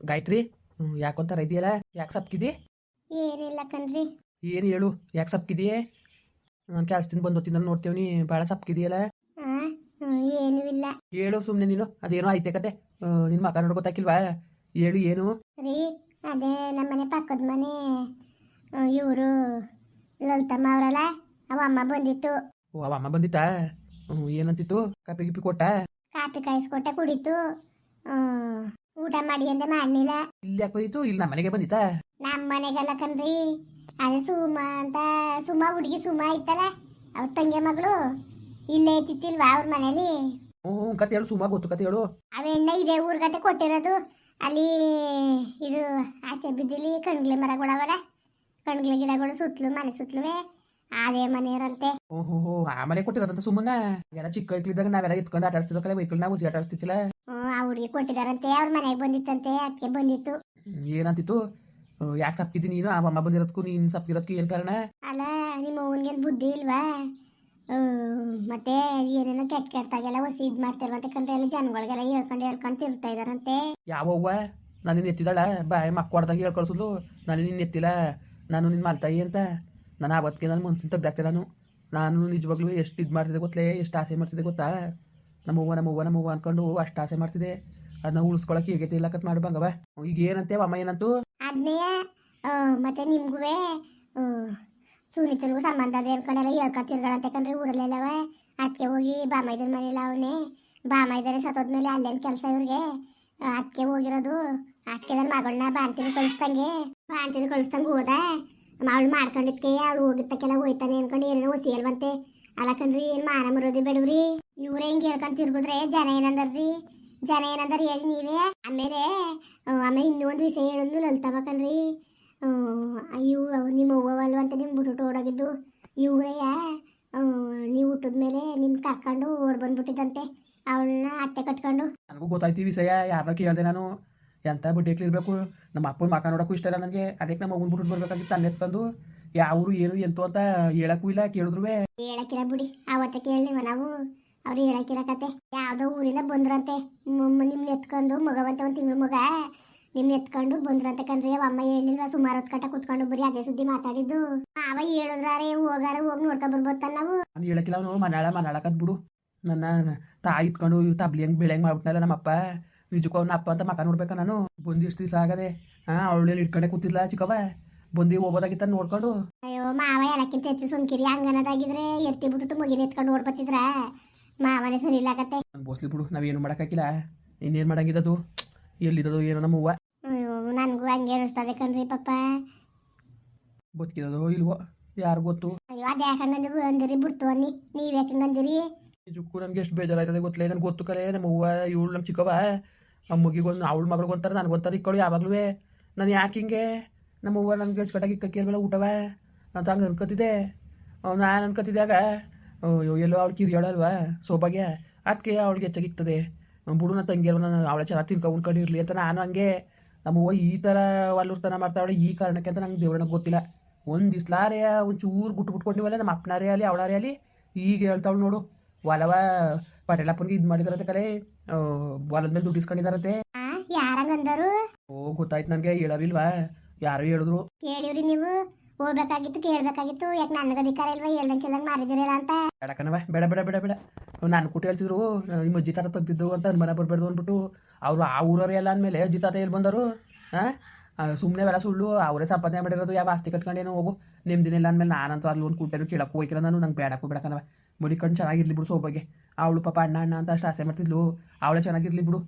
ಗಾಯತ್ರಿ ಯಾಕೊಂತಾರ ಇದೆಯಲ್ಲ ಯಾಕೆ ಸಪ್ಕಿದಿ? ಏನಿಲ್ಲ ಕಣ್ರಿ. ಏನು ಹೇಳು ಯಾಕೆ ಸಪ್ಕಿದೆಯೇ ನಾನು ಕೆಲ್ಸದಿಂದ ಬಂದು ಹೊತ್ತಿಂದ ನೋಡ್ತೇವೆ ಭಾಳ ಸಪ್ಕಿದೆಯಲ್ಲ? ಏನೂ ಇಲ್ಲ. ಹೇಳು ಸುಮ್ಮನೆ ನೀನು ಅದೇನೋ ಐತೆ ಕತೆ ನಿನ್ನ ಮಕ ನೋಡ್ ಗೊತ್ತಾಕಿಲ್ವಾ? ಹೇಳು ಏನು? ರೀ ಅದೇ ನಮ್ಮನೆ ಪಕ್ಕದ ಮನೆ ಇವರು ಲಲಿತಮ್ಮ ಅವರಲ್ಲ ಅವ ಅಮ್ಮ ಬಂದಿತ್ತು. ಓ ಅವ ಅಮ್ಮ ಬಂದಿತ್ತಾ? ಏನಂತಿತ್ತು? ಕಾಪಿ ಗಿಪಿ ಕೊಟ್ಟ? ಕಾಪಿ ಕಾಯಿಸ್ಕೊಟ್ಟೆ ಕುಡಿತು. ಊಟ ಮಾಡಿ ಅಂದೆ ಮಾಡ್ಲಿಲ್ಲ. ಇಲ್ಲಿ ಯಾಕೆ ಬಂದಿತ್ತು? ಇಲ್ಲಿ ನಮ್ಮ ಮನೆಗೆ ಬಂದಿತ್ತಾ? ನಮ್ಮ ಮನೆಗೆಲ್ಲ ಕಣ್ರಿ ಅದೇ ಸುಮಾ ಅಂತ ಸುಮಾ ಹುಡುಗಿ ಸುಮಾ ಇತ್ತಲ್ಲ ಅವ್ರ ತಂಗಿ ಮಗಳು ಇಲ್ಲೇ ಇತ್ತಿಲ್ವಾ ಅವ್ರ ಮನೇಲಿ? ಹ್ಞೂ ಕತೆ ಹೇಳು ಸುಮ್ಮ ಗೊತ್ತು ಕತೆ ಹೇಳು. ಅವೆಣ್ಣ ಇದೇ ಊರ್ಗತೆ ಕೊಟ್ಟಿರೋದು. ಅಲ್ಲಿ ಇದು ಆಚೆ ಬಿದ್ದಿಲಿ ಕಣ್ಗ್ಲೆ ಮರಗಳವಲ್ಲ ಕಣ್ಗ್ಲೆ ಗಿಡಗಳು ಸುತ್ತಲೂ ಮನೆ ಸುತ್ತಲುವೆ ಅದೇ ಮನೆಯವರಂತೆ. ಓಹೋ ಆ ಮನೆ ಕೊಟ್ಟಿರೋದಂತ ಸುಮ್ಮನೆ ಎಲ್ಲ ಚಿಕ್ಕ ವೈಕ್ಲಿದ್ದಾಗ ನಾವೆಲ್ಲ ಇತ್ಕೊಂಡು ಆಟ ಆಡ್ತಿದ್ದೋ ಕಲೆ ನಾವು ಆಟ ಆಡ್ತಿದ್ದಿಲ್ಲ ಆ ಹುಡುಗಿ ಕೊಟ್ಟಿದಾರಂತೆ ಅವ್ರ ಮನೆಗೆ ಬಂದಿತ್ತಂತೆ ಅದಕ್ಕೆ ಬಂದಿತ್ತು. ಏನಂತಿತ್ತು? ಯಾಕೆ ಸಪ್ಕಿದ್ದಿ ನೀನು? ಆ ಅಮ್ಮ ಬಂದಿರೋದಕ್ಕೂ ನೀನು ಸಪ್ಕಿರೋದಕ್ಕೂ ಏನು ಕಾರಣ? ಅಲ್ಲ ನಿಮ್ಮ ಅವನಿಗೇನು ಬುದ್ಧಿ ಇಲ್ವಾ? ಮತ್ತೆ ಏನೇನೋ ಕೆಟ್ಟ ಕೆಟ್ಟದಾಗೆಲ್ಲ ಹೊಸಿ ಇದು ಮಾಡ್ತಿರ್ವಂತೆ ಕಂಡ್ರೆ ಎಲ್ಲ ಜನಗಳಿಗೆಲ್ಲ ಹೇಳ್ಕೊಂಡು ಹೇಳ್ಕೊಂಡು ಇರ್ತಾ ಇದಾರಂತೆ. ಯಾವವ್ವ ನಾನು ನಿನ್ನ ಎತ್ತಿದಾಳ? ಬಾಯಿ ಮಕ್ಕ ಹೇಳ್ಕೊಳ್ಸುದು ಹೇಳ್ ಕಳ್ಸೋದು ನಾನು ನಿನ್ನ ಎತ್ತಿಲ್ಲ. ನಾನು ನಿನ್ನ ಮಲ್ತಾಯಿ ಅಂತ. ನಾನು ಆವತ್ತಿಗೆ ನಾನು ಮನ್ಸಿನ ತೆಗ್ದಾಕ್ತೆ ನಾನು. ನಾನು ನಿಜವಾಗ್ಲೂ ಎಷ್ಟು ಇದು ಮಾಡ್ತಿದ್ದೆ ಗೊತ್ತಲೇ ಎಷ್ಟು ಆಸೆ ಮಾಡ್ತಿದ್ದೆ ಗೊತ್ತಾ? ನಮ್ಮವ್ವ ನಮ್ಮವ್ವ ನಮ್ಮವ್ವ ಅನ್ಕೊಂಡು ಅಷ್ಟು ಆಸೆ ಮಾಡ್ತಿದೆ. ಅದನ್ನ ಉಳಿಸ್ಕೊಳಕ್ಕೆ ಯೋಗ್ಯತೆ ಇಲ್ಲಕತ್ ಕತ್ ಬಂಗವ ಈಗ ಏನಂತೆ ಅಮ್ಮ ಏನಂತು? ಅದನ್ನೇ ಮತ್ತೆ ನಿಮ್ಗುವೆ ಸುನೀತನಿಗೂ ಸಂಬಂಧ ಅದೇ ಅನ್ಕೊಂಡೆಲ್ಲ ಹೇಳ್ಕೊಂಡು ತಿರ್ಗಳಂತೆ ಕಂಡ್ರೆ ಊರಲ್ಲೆಲ್ಲವ. ಅದಕ್ಕೆ ಹೋಗಿ ಬಾಮೈದರ ಮನೆಯಲ್ಲ ಅವನೇ. ಬಾಮೈದರೆ ಸತ್ತೋದ್ಮೇಲೆ ಅಲ್ಲೇನು ಕೆಲಸ ಇವ್ರಿಗೆ? ಅದಕ್ಕೆ ಹೋಗಿರೋದು. ಅದಕ್ಕೆ ನನ್ನ ಮಗಳನ್ನ ಬಾಣ್ತೀನಿ ಕಳಿಸ್ದಂಗೆ. ಬಾಣ್ತೀನಿ ಕಳಿಸ್ದಂಗೆ ಹೋದ. ಅವಳು ಮಾಡ್ಕೊಂಡಿದ್ಕೆ, ಅವಳು ಹೋಗಿದ್ದಕ್ಕೆಲ್ಲ ಹೋಯ್ತಾನೆ ಅನ್ಕೊಂಡು ಏನೇನೋ ಹೊಸಿ ಅಲ್ಲ ಏನು ಮಾನ ಮರೋದಿ ಬೇಡವ್ರಿ. ಇವ್ರ ಹಿಂಗೆ ಹೇಳ್ಕೊಂತ ತಿರ್ಗುದ್ರೆ ಜನ ಏನಂದರ್ರಿ? ಜನ ಏನಂದಾರ ಹೇಳಿ ನೀವೇ. ಆಮೇಲೆ ಆಮೇಲೆ ಇನ್ನೊಂದು ವಿಷಯ ಹೇಳಿದ್ಲು ಲಲ್ತಾಬಕನ್ರಿ. ಅಯ್ಯೋ, ನಿಮ್ಮ ಅವ್ವಲ್ವ ಅಂತ ನಿಮ್ಮ ಬಿಟ್ಟು ಓಡೋಗಿದ್ದು ಇವ್ರೆಯ ನೀವು ಹುಟ್ಟಿದ ಮೇಲೆ ನಿಮ್ಮ ಕರ್ಕೊಂಡು ಓಡ್ ಬಂದ್ಬಿಟ್ಟಿದಂತೆ ಅವಳನ್ನ ಅತ್ತೆ ಕಟ್ಕೊಂಡು. ನನಗೂ ಗೊತ್ತಾಯ್ತು ವಿಷಯ. ಯಾರನ್ನ ಕೇಳಿದೆ ನಾನು? ಎಂಥ ಬಡ್ಡಿಕ್ಲಿರ್ಬೇಕು ನಮ್ಮ ಅಪ್ಪನ ಮಕ್ಕ ನೋಡೋಕ್ಕೂ ಇಷ್ಟ ಇಲ್ಲ ನನಗೆ. ಅದಕ್ಕೆ ನಮ್ಮ ಮಗನ ಬಿಟ್ಟು ಬರ್ಬೇಕಾಗಿತ್ತು ಅನ್ನ ಎತ್ಕೊಂಡು ಯಾವರು ಏನು ಎಂತು ಅಂತ ಹೇಳಕ್ಕೂ ಇಲ್ಲ ಕೇಳಿದ್ರು ಹೇಳಕ್ಕಿಲ್ಲ ಬಿಡಿ. ಅವತ್ತ ಕೇಳಿವ ನಾವು. ಅವ್ರು ಹೇಳಕ್ಕಿಲ್ಲ ಕತೆ. ಯಾವ್ದೋ ಊರಿಂದ ಬಂದ್ರಂತೆ. ನಿಮ್ನ ಎತ್ಕೊಂಡು ಮಗವಂತೆ ಒಂದು ತಿಂಗಳ ಮಗ. ನಿಮ್ನ ಎತ್ಕೊಂಡು ಬಂದ್ರಂತೆ ಕಂದ್ರೆ ಅಮ್ಮ ಹೇಳಿಲ್ವ ಸುಮಾರು ಹೊತ್ತು ಕಟ್ಟ ಕುತ್ಕೊಂಡು ಬರೀ ಅದೇ ಸುದ್ದಿ ಮಾತಾಡಿದ್ದು. ಅವ ಹೇಳಿದ್ರಾರೆ ಹೋಗಾರ ಹೋಗಿ ನೋಡ್ಕೊಂಡ್ ಬರ್ಬೋದ ನಾವು. ನಾನು ಹೇಳಕ್ಕಿಲ್ಲ ಅವನು. ಮನಾಳ ಮನಾಳಕತ್ ಬಿಡು. ನನ್ನ ತಾಯಿ ಇತ್ಕೊಂಡು ಇವ್ ತಬ್ಲಿ ಹೆಂಗ್ ಬೆಳೆ ಮಾಡ್ಬಿಟ್ನಲ್ಲ ನಮ್ಮಪ್ಪ. ನಿಜಕ್ಕೂ ಅವ್ನ ಅಪ್ಪ ಅಂತ ಮಕ ನೋಡ್ಬೇಕ ನಾನು. ಬಂದಿಷ್ಟು ದಿವಸ ಆಗದೆ. ಹಾ ಅವಳು ಇಟ್ಕೊಂಡೆ ಕೂತಿಲ್ಲ ಚಿಕ್ಕವ ಬಂದು ಹೋಗೋದಾಗಿತ್ತ ನೋಡ್ಕೊಂಡು. ಅಯ್ಯೋ ಮಾವ ಎಲ್ಲಕ್ಕಿಂತ ಹೆಚ್ಚು ಸುಮ್ಕಿರಿ. ಹಂಗನದಾಗಿದ್ರೆ ಎತ್ತಿ ಬಿಟ್ಟು ಮಗಿನ ಎತ್ಕೊಂಡು ಓಡ್ಬತ್ತಿದ್ರ. ಮಾವನೇ ಸರಿ ಇಲ್ಲ ಕತೆ ನಾನು ಬೋಸ್ಲಿ ಬಿಡು ನಾವೇನು ಮಾಡಕ್ಕಾಗಿಲ್ಲ. ಇನ್ನೇನು ಮಾಡಂಗಿದ್ದದು ಎಲ್ಲಿದ್ದದು ಏನೋ ನಮ್ಮವ್ವ ಅಯ್ಯೋ ನನಗೂ ಹಂಗೆ ಅನಿಸ್ತದೆ ಕಣ್ರಿ ಪಪ್ಪ ಬದುಕಿದದೋ ಇಲ್ವೋ ಯಾರು ಗೊತ್ತು? ಅಯ್ಯೋ ಅದೇ ಯಾಕಂಗಂದು ಅಂದಿರಿ? ಬಿಡ್ತು ಅನ್ನಿ. ನೀವ್ ಯಾಕಂಗಂದಿರಿ ನಿಜಕ್ಕೂ ನನಗೆ ಎಷ್ಟು ಬೇಜಾರಾಯ್ತದೆ ಗೊತ್ತಲೇ ನನಗೆ ಗೊತ್ತು ಕಲೆ. ನಮ್ಮ ಹೂವ ಇವಳು ನಮ್ಮ ಚಿಕ್ಕವ ಅಮ್ಮಗಿಗೊಂದು ಅವಳ ಮಗಳಿಗೊಂತಾರೆ ನನಗೊಂತಾರೆ ಇಕ್ಕಳು ಯಾವಾಗಲೂ. ನಾನು ಯಾಕೆ ಹಿಂಗೆ? ನಮ್ಮ ಅವ್ವ ನನಗೆ ಅಚ್ಚುಕಟ್ಟಾಗಿ ಮೇಲೆ ಊಟವ? ಅಂತ ಹಂಗೆ ಅನ್ಕೋತಿದ್ದೆ. ನಾನು ಅನ್ಕೋತಿದ್ದಾಗ ಅಯ್ಯೋ ಎಲ್ಲೋ ಅವಳು ಕಿರಿಯಾಳಲ್ವಾ ಸೋಬಾಗೆ ಅದಕ್ಕೆ ಅವಳಿಗೆ ಹೆಚ್ಚಾಗಿರ್ತದೆ ಬಿಡು ನನ್ನ ತಂಗಿ ನಾನು ಅವಳ ಚೆನ್ನಾಗಿ ತಿನ್ಕೊ ಉಂಡ್ಕೊಂಡಿರಲಿ ಇರಲಿ ಅಂತ ನಾನು ಹಂಗೆ ನಮ್ಮ ಅವ್ವ ಈ ಥರ ವಲ್ಲೂರ್ತನ ಮಾಡ್ತಾವಳೆ ಈ ಕಾರಣಕ್ಕೆ ಅಂತ ನಂಗೆ ದೇವ್ರನ್ನ ಗೊತ್ತಿಲ್ಲ. ಒಂದು ಇಸ್ಲಾರೇ ಒಂಚೂರು ಗುಟ್ಟು ಬಿಟ್ಕೊಂಡಿವಲ್ಲ ನಮ್ಮ ಅಪ್ಪನಾರೇ ಅಲ್ಲಿ ಅವಳಾರೇ ಅಲ್ಲಿ ಈಗ ಹೇಳ್ತಾವಳು ನೋಡು. ಹೊಲವ ಪಟೇಲಪ್ಪನಿಗೆ ಇದು ಮಾಡಿದಾರತ್ತೆ ಕಲೆ. ಹೊಲದ ಮೇಲೆ ದುಡ್ಡು ಇಸ್ಕೊಂಡಿದಾರಂತೆ. ಆ ಯಾರಂಗಂದರು ಓ ಗೊತ್ತಾಯ್ತು ನನಗೆ ಹೇಳೋರಿಲ್ವಾ? ಯಾರು ಹೇಳಿದ್ರು? ಕೇಳಿವ್ರಿ ನೀವು. ಹೋಗ್ಬೇಕಾಗಿತ್ತು ಕೇಳ್ಬೇಕಾಗಿತ್ತು. ಯಾಕೆ ನನಗೆ ಅಧಿಕಾರ ಇಲ್ವಾ ಹೇಳ್ದಂಗೆ ಕೇಳ್ದಂಗೆ ಮಾರಿದಿರಲ್ಲ ಅಂತ. ಬೇಡಕನವ ಬೇಡ ಬೇಡ ಬೇಡ ಬೇಡ. ನಾನು ಕೂಟ ಹೇಳ್ತಿದ್ರು ನಿಮ್ಮ ಅಜ್ಜಿ ತಾತ ತೆಗ್ದಿದ್ದು ಅಂತ ಮನೆ ಬರಬಾರ್ದು ಅಂದ್ಬಿಟ್ಟು ಅವರು ಆ ಊರವ್ರು ಎಲ್ಲ ಅಂದಮೇಲೆ ಅಜ್ಜಿ ತಾತ ಎಲ್ಲಿ ಬಂದರು? ಹಾಂ ಸುಮ್ಮನೆ ಎಲ್ಲ ಸುಳ್ಳು ಅವರೇ ಸಂಪಾದನೆ ಮಾಡಿರೋದು ಯಾವ ಆಸ್ತಿ ಕಟ್ಕೊಂಡೇನೋ ಹೋಗು. ನಿಮ್ದಿನಿಲ್ಲ ಅಂದಮೇಲೆ ನಾನಂತೂ ಅಲ್ಲಿ ಒಂದು ಕೂಟೇನು ಕೇಳಕ್ಕೆ ಹೋಗಿಲ್ಲ ನಾನು ನಂಗೆ ಬೇಡಕ್ಕೂ ಬೇಡಕನವ ಕಣ್ಣು ಚೆನ್ನಾಗಿರ್ಲಿ ಬಿಡು ಸೋಬಾಗೆ ಅವಳು ಪಾಪ ಅಣ್ಣ ಅಣ್ಣ ಅಂತ ಅಷ್ಟು ಆಸೆ ಮಾಡ್ತಿದ್ಲು. ಅವಳೇ ಚೆನ್ನಾಗಿರ್ಲಿ ಬಿಡು.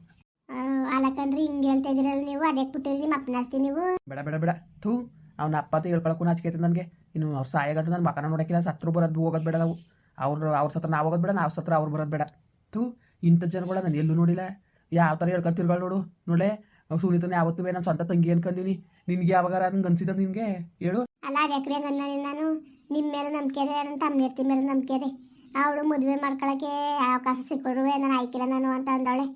ಅಲಕಂದ್ರೆ ಹಿಂಗೆ ಹೇಳ್ತಾ ಇದ್ದೀರಲ್ಲ ನೀವು ಅದಕ್ಕೆ ಬಿಟ್ಟಿರಿ ನಿಮ್ಮ ಅಪ್ಪನ ಆಸ್ತಿ ನೀವು. ಬೇಡ ಬೇಡ ಬೇಡ. ಥೂ ಅವ್ನ ಅಪ್ಪ ಅಂತ ಹೇಳ್ಕೊಳಕ್ಕೂ ನಾಚಿಕೆ ನನಗೆ. ಇನ್ನು ಅವ್ರು ಸಾಯಗಂಟು ನನ್ನ ಮಕನ ನೋಡೋಕ್ಕಿಲ್ಲ ಸತ್ರು ಬರೋದು ಹೋಗೋದು ಬೇಡ ನಾವು. ಅವ್ರು ಅವ್ರ ಸತ್ರ ನಾವು ಹೋಗೋದು ಬೇಡ ನಾವು ಸತ್ರ ಅವ್ರು ಬರೋದು ಬೇಡ. ಥೂ ಇಂಥ ಜನಗಳ ನಾನು ಎಲ್ಲೂ ನೋಡಿಲ್ಲ. ಯಾವ ಥರ ಹೇಳ್ಕೊಂಡು ತಿರ್ಗಳು ನೋಡು ನೋಡೆ ಸುನೀತನ ಯಾವತ್ತೂ ನಾನು ಸ್ವಂತ ತಂಗಿ ಅನ್ಕೊಂಡೀನಿ ನಿನ್ಗೆ ಯಾವಾಗ ನಂಗೆ ಅನ್ಸಿದ ನಿನಗೆ? ಹೇಳು. ಅಲ್ಲ ಅದಕ್ಕೆ ನಾನು ನಿಮ್ಮ ಮೇಲೆ ನಂಬಿಕೆ ಇದೆ ನನ್ನ ತಮ್ಮ ಮೇಲೆ ನಂಬಿಕೆ ಇದೆ ಅವಳು ಮದುವೆ ಮಾಡ್ಕೊಳಕ್ಕೆ ಅವಕಾಶ ಸಿಕ್ಕಿದ್ರು ನಾನು ಆಯ್ಕಿಲ್ಲ ನಾನು ಅಂತ ಅಂದವಳೆ.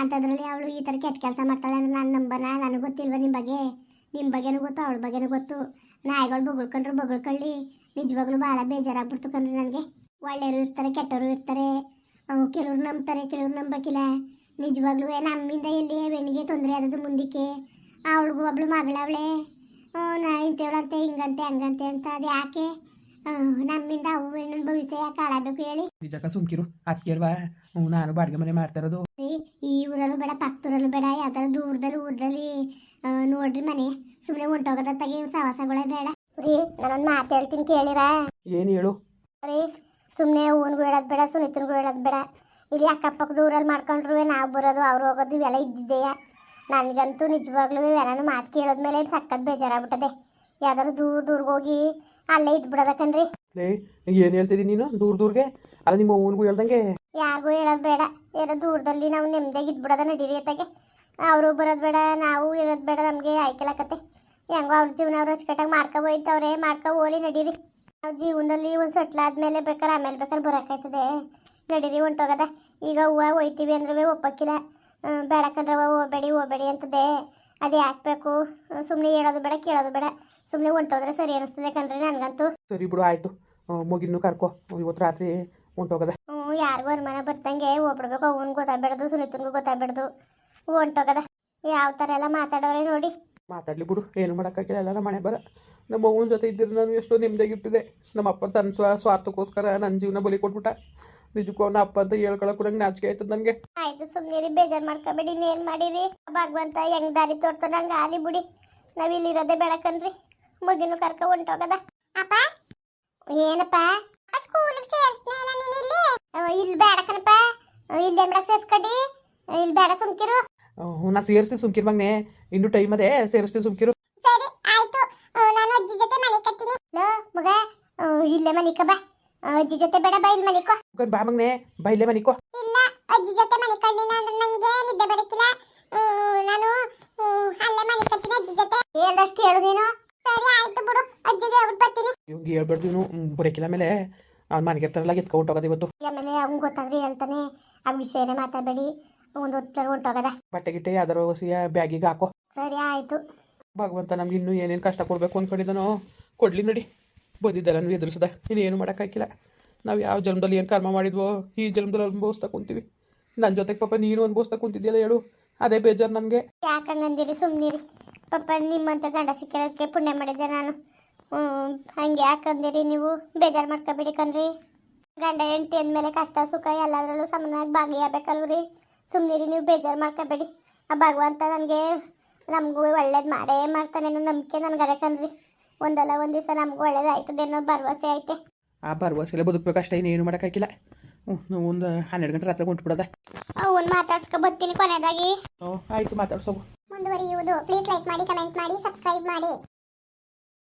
ಅಂಥದ್ರಲ್ಲಿ ಅವಳು ಈ ಥರ ಕೆಟ್ಟ ಕೆಲಸ ಮಾಡ್ತಾಳೆ ಅಂದ್ರೆ ನಾನು ನಂಬನ ನನಗೆ ಗೊತ್ತಿಲ್ವ ನಿಮ್ಮ ಬಗ್ಗೆ? ನಿಮ್ಮ ಬಗ್ಗೆನೂ ಗೊತ್ತು, ಅವಳ ಬಗ್ಗೆನೂ ಗೊತ್ತು. ನಾಯಿಗಳು ಬೊಗಳ್ಕೊಂಡ್ರು ಬೊಗಳ್ಕೊಳ್ಳಿ. ನಿಜವಾಗ್ಲೂ ಭಾಳ ಬೇಜಾರಾಗ್ಬಿಡ್ತು ಕಣ್ರಿ ನನಗೆ. ಒಳ್ಳೆಯವರು ಇರ್ತಾರೆ, ಕೆಟ್ಟವರು ಇರ್ತಾರೆ. ಕೆಲವ್ರು ನಂಬ್ತಾರೆ, ಕೆಲವ್ರು ನಂಬಕ್ಕಿಲ್ಲ ನಿಜವಾಗ್ಲೂ ನಮ್ಮಿಂದ ಇಲ್ಲಿ ಹೆಣ್ಣಿಗೆ ತೊಂದರೆ ಆದದ್ದು ಮುಂದಕ್ಕೆ. ಅವಳಿಗೂ ಒಬ್ಳು ಮಗಳವಳೆ. ನಾ ಇಂಥವಳಂತೆ ಹಿಂಗಂತೆ, ಹಂಗಂತೆ ಅಂತ ಅದು ಯಾಕೆ ನಮ್ಮಿಂದ ಅವು ಹೆಣ್ಣು ಭವಿಷ್ಯ ಯಾಕೆ ಹಾಳಾಗಬೇಕು ಹೇಳಿ ನಿಜಕ್ಕ ಸುಮ್ಕಿರು ನಾನು ಬಾಡಿಗೆ ಮನೆ ಮಾಡ್ತಾ ಇರೋದು ಈ ಊರಲ್ಲೂ ಬೇಡ ಪಕ್ಕದೂರಲ್ಲೂ ಬೇಡ ಯಾವ್ದಾದ್ರು ದೂರದಲ್ಲಿ ಊರದಲ್ಲಿ ನೋಡ್ರಿ ಮನೆ. ಸುಮ್ಮನೆ ಹೊಂಟೋಗದ ತಗಿ ಸವಾಸಗಳೇ ಬೇಡ. ರೀ ನಾನೊಂದು ಮಾತು ಹೇಳ್ತೀನಿ ಕೇಳಿರಾ. ಏನು ಹೇಳು? ರೀ ಸುಮ್ಮನೆ ಓನ್ಗೂ ಹೇಳೋದು ಬೇಡ ಸುನಿತನಿಗೂ ಹೇಳೋದು ಬೇಡ. ಇಲ್ಲಿ ಅಕ್ಕಪಕ್ಕದ ಊರಲ್ಲಿ ಮಾಡ್ಕೊಂಡ್ರು ನಾವು ಬರೋದು ಅವ್ರು ಹೋಗೋದು ಇವೆಲ್ಲ ಇದ್ದಿದ್ದೆಯಾ. ನನಗಂತೂ ನಿಜವಾಗ್ಲೂ ಇವೆಲ್ಲನೂ ಮಾತು ಕೇಳೋದ್ಮೇಲೆ ಸಕ್ಕತ್ ಬೇಜಾರಾಗ್ಬಿಟ್ಟದೆ. ಯಾವ್ದಾದ್ರು ದೂರ ದೂರ್ಗೆ ಹೋಗಿ ಅಲ್ಲೇ ಇದ್ಬಿಡೋದಕ್ಕನ್ರಿ ಲೇ ಏನ್ ಹೇಳ್ತಿದಿ ನೀನು? ದೂರ ದೂರ್ಗೆ? ಅಲ್ಲ ನಿಮ್ಮ ಅವನಿಗೂ ಹೇಳ್ದಂಗೆ? ಯಾರಿಗೂ ಹೇಳೋದು ಬೇಡ. ಏನೋ ದೂರದಲ್ಲಿ ನಾವು ನೆಮ್ಮದಿಯಾಗಿ ಇದ್ಬಿಡೋದ ನಡೀರಿ ಅತ್ತಾಗೆ ಅವರು ಬರೋದು ಬೇಡ ನಾವು ಇರೋದು ಬೇಡ ನಮಗೆ ಆಯ್ಕೆಲಾಕತ್ತೆ. ಹೆಂಗೋ ಅವ್ರ ಜೀವನ ಅವ್ರು ಅಚ್ಚುಕಟ್ಟಾಗಿ ಮಾಡ್ಕೊ ಹೋಯ್ತವ್ರೆ ಮಾಡ್ಕೊ ಹೋಲಿ ನಡೀರಿ. ನಾವು ಜೀವನದಲ್ಲಿ ಒಂದ್ ಸಟ್ಲ ಆದ್ಮೇಲೆ ಬೇಕಾದ್ರೆ ಆಮೇಲೆ ಬೇಕಾದ್ರೆ ಬರೋಕ್ಕಾಯ್ತದೆ ನಡೀರಿ ಹೊಂಟೋಗದ. ಈಗ ಹೂವು ಒಯ್ತೀವಿ ಅಂದ್ರೆ ಒಪ್ಪಕ್ಕಿಲ್ಲ ಬೇಡಕಂದ್ರವ ಬೇಡಕ್ಕಂದ್ರೆ ಹೋಗ್ಬೇಡಿ ಹೋಗ್ಬೇಡಿ ಅಂತದೆ. ಅದು ಹಾಕ್ಬೇಕು ಬೇಕು? ಸುಮ್ಮನೆ ಹೇಳೋದು ಬೇಡ ಕೇಳೋದು ಬೇಡ. ಸುಮ್ಮನೆ ಹೊಂಟೋದ್ರೆ ಸರಿ ಅನಿಸ್ತದೆ ಯಾಕಂದ್ರೆ ನನಗಂತೂ ಸರಿ ಬಿಡು ಆಯ್ತು. ಮುಗಿನ್ನು ಕರ್ಕೋ. ಇವತ್ತು ರಾತ್ರಿ ಹೊಂಟೋಗದ. ಹ್ಞೂ ಯಾರಿಗೂ ಅನುಮಾನ ಬರ್ತಂಗೆ ಹೋಗ್ಬಿಡ್ಬೇಕು ಅವನ್ ಗೊತ್ತಾಗ್ಬಿಡ್ದು ಸುನಿತನ್ಗೂ ಗೊತ್ತಾಗ್ಬಿಡ್ದು. ಹೊಂಟೋಗದ. ಯಾವ ಥರ ಎಲ್ಲ ಮಾತಾಡೋರೆ ನೋಡಿ. ಮಾತಾಡಲಿ ಬಿಡು ಏನು ಮಾಡೋಕ್ಕಾಗಿಲ್ಲ. ಎಲ್ಲ ಮನೆ ಬರ. ನಮ್ಮ ಅವ್ವನ ಜೊತೆ ಇದ್ದಿದ್ದು ನಾನು ಎಷ್ಟೋ ನೆಮ್ಮದಿಯಾಗಿರ್ತಿದ್ದೆ. ನಮ್ಮ ಅಪ್ಪ ತನ್ನ ಸ್ವ ಸ್ವಾರ್ಥಕ್ಕೋಸ್ಕರ ನನ್ನ ಜೀವನ ಬಲಿ ಕೊಟ್ಬಿಟ್ಟ. ನಿಜಕ್ಕೂ ಅವನ ಅಪ್ಪ ಅಂತ ಹೇಳ್ಕೊಳಕ್ಕೂ ನಂಗೆ ನಾಚಿಕೆ ಆಯ್ತದ ನನಗೆ. ಆಯ್ತು ಸುಮ್ಮನೆ ಬೇಜಾರ್ ಮಾಡ್ಕೊಬೇಡಿ ಏನ್ ಮಾಡಿರಿ? ಭಗವಂತ ಹೆಂಗ್ ದಾರಿ ತೋರ್ತ ನಂಗೆ ಆಲಿ ಬಿಡಿ. ನಾವ್ ಬೇಡ ಬೆಳಕನ್ರಿ. ಮಗಿನ ಕರ್ಕ ಹೊಂಟೋಗದ. ಅಪ್ಪ? ಏನಪ್ಪ? ಸ್ಕೂಲಿಗೆ ಇಲ್ಲ ನೀನು ಇಲ್ಲಿ? ಇಲ್ಲಿ ಬೇಡಕನಪ್ಪ ಇಲ್ಲಿ ಬೇಡ ಸೇರ್ಸ್ಕಡಿ. ಇಲ್ಲಿ ಬೇಡ ಸುಮ್ಕಿರು. ನಾ ಸೇರಿಸ್ತೀನಿ ಸುಮ್ಕಿರ್ ಮಗನೆ. ಇನ್ನು ಟೈಮ್ ಅದೇ ಸೇರಿಸ್ತೀನಿ ಸುಮ್ಕಿರು. ಸರಿ ಆಯ್ತು. ನಾನು ಅಜ್ಜಿ ಜೊತೆ ಮನೆ ಕಟ್ತೀನಿ. ಲೋ ಮಗ ಇಲ್ಲೇ ಮನಿಕ ಬಾ. ಅಜ್ಜಿ ಜೊತೆ ಬೇಡ ಬಾ ಇಲ್ಲಿ ಮನಿಕೋ. ಮುಖನ್ ಬಾ ಮಗನೆ ಬೈಲೆ ಮನಿಕೋ. ಇಲ್ಲ ಅಜ್ಜಿ ಜೊತೆ ಮನೆ ಕಳ್ಳಿಲ್ಲ ಅಂದ್ರೆ ನಂಗೆ ನಿದ್ದೆ ಬರಕಿಲ್ಲ. ನಾನು ಅಲ್ಲೇ ಮನೆ ಕಟ್ತೀನಿ ಅಜ್ಜಿ ಜೊತೆ. ಹೇಳ್ದಷ್ಟು ಹೇಳು ನೀನು. ಸರಿ ಆಯ್ತು ಬಿಡು. ಅಜ್ಜಿಗೆ ಹೇಳ್ಬಿಟ್ಟು ಬರ್ತೀನಿ. ಇವ್ಗೆ ಹೇಳ್ಬೇಡ್ದು ನೀನು ಬರಕಿಲ್ಲ ಮೇಲೆ ಅವ್ನ ಮನೆಗೆ ಇರ್ತಾರಲ್ಲ ಎತ್ಕೊಂಡು ಹೋಗೋದು ಇವತ್ತು. ಆಮೇಲೆ ಅವ್ನು ಗೊತ್ತಾದ್ರೆ ಹೇಳ್ತಾನೆ. ಆ ವಿಷಯನೇ ಮಾತಾಡಬೇಡಿ. ಒಂದು ಹೊತ್ತು ಹೊಂಟೋಗದ. ಬಟ್ಟೆ ಗಿಟ್ಟೆ ಯಾವ್ದಾರು ಸಿಯ ಬ್ಯಾಗಿಗೆ ಹಾಕೋ. ಸರಿ ಆಯ್ತು. ಭಗವಂತ ನಮ್ಗೆ ಇನ್ನೂ ಏನೇನು ಕಷ್ಟ ಕೊಡಬೇಕು ಅಂದ್ಕೊಂಡಿದ್ದಾನೋ ಕೊಡ್ಲಿ ನೋಡಿ. ಬಂದಿದ್ದಲ್ಲ ನೀವು ಎದುರಿಸದ. ಇನ್ನೇನು ಮಾಡೋಕ್ಕಾಗಿಲ್ಲ ನಾವು ಯಾವ ಜನ್ಮದಲ್ಲಿ ಏನು ಕರ್ಮ ಮಾಡಿದ್ವೋ ಈ ಜನ್ಮದಲ್ಲಿ ಅನುಭವಿಸ್ತಾ ಕುಂತೀವಿ. ನನ್ನ ಜೊತೆಗೆ ಪಾಪ ನೀನು ಅನುಭವಿಸ್ತಾ ಕುಂತಿದ್ಯಲ್ಲ ಹೇಳು. ಅದೇ ಬೇಜಾರು ನನಗೆ. ಯಾಕಂಗಂದಿರಿ ಸುಮ್ಮನಿರಿ ಪಾಪ ನಿಮ್ಮಂತ ಗಂಡ ಸಿಕ್ಕಿರೋದಕ್ಕೆ ಪುಣ್ಯ ಮಾಡಿದ್ದೆ ನಾನು. ಹಂಗೆ ಯಾಕಂದಿರಿ ನೀವು? ಬೇಜಾರು ಮಾಡ್ಕೊಬೇಡಿ ಕಣ್ರಿ. ಗಂಡ ಹೆಂಡತಿ ಅಂದಮೇಲೆ ಕಷ್ಟ ಸುಖ ಎಲ್ಲದರಲ್ಲೂ ಸಮಾನವಾಗಿ ಭಾಗಿಯಾಗಬೇಕಲ್ವ್ರಿ ಸುಮ್ಮನಿರಿ ನೀವು ಬೇಜಾರು ಮಾಡ್ಕೋಬೇಡಿ. ಆ ಭಗವಂತ ನನಗೆ ನಮಗೂ ಒಳ್ಳೇದು ಮಾಡೇ ಮಾಡ್ತಾನೆ ಅನ್ನೋ ನಂಬಿಕೆ ನನಗೆ ಅದೇ ಕಣ್ರಿ. ಒಂದಲ್ಲ ಒಂದು ದಿವಸ ನಮಗೂ ಒಳ್ಳೇದು ಆಯ್ತದೆ ಅನ್ನೋ ಭರವಸೆ ಐತೆ. ಆ ಭರವಸೆಲ್ಲ ಬದುಕಬೇಕಷ್ಟೇ ಇನ್ನೇನು ಮಾಡೋಕ್ಕಾಗಿಲ್ಲ. ಹ್ಞೂ ಒಂದು ಹನ್ನೆರಡು ಗಂಟೆ ರಾತ್ರಿ ಹೊಂಟ್ಬಿಡೋದ? ಅವನ್ ಮಾತಾಡ್ಸ್ಕೊ ಬರ್ತೀನಿ ಕೊನೆಯದಾಗಿ ಹ್ಞೂ ಆಯಿತು ಮಾತಾಡ್ಸೋಗು. ಮುಂದುವರಿಯುವುದು. ಪ್ಲೀಸ್ ಲೈಕ್ ಮಾಡಿ ಕಮೆಂಟ್ ಮಾಡಿ ಸಬ್ಸ್ಕ್ರೈಬ್ ಮಾಡಿ.